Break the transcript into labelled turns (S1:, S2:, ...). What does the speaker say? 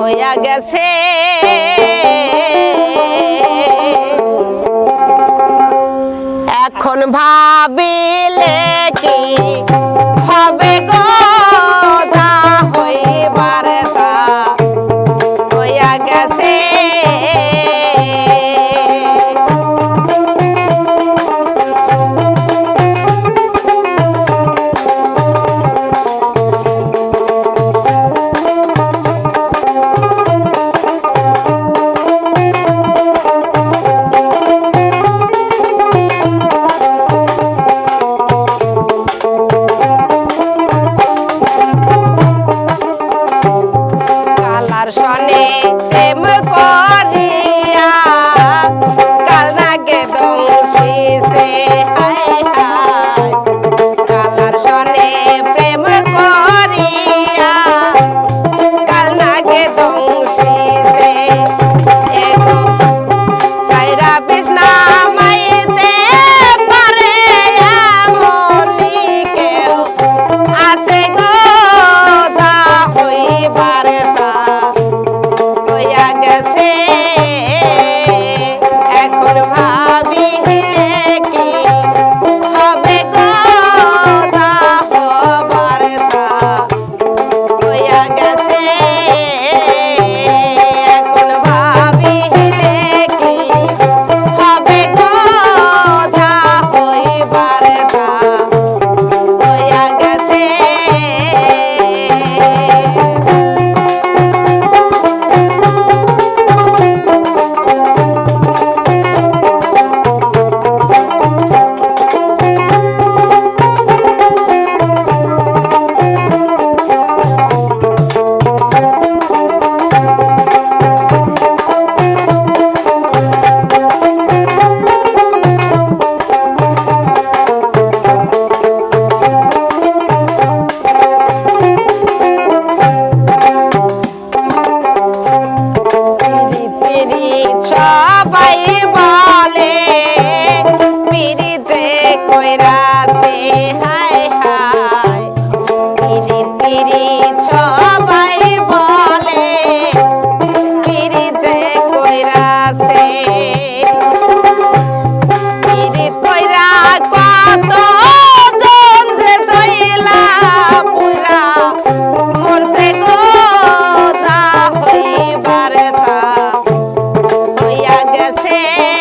S1: হইয়া গেছে। এখন ভাবিলে কি Thank you. গেছে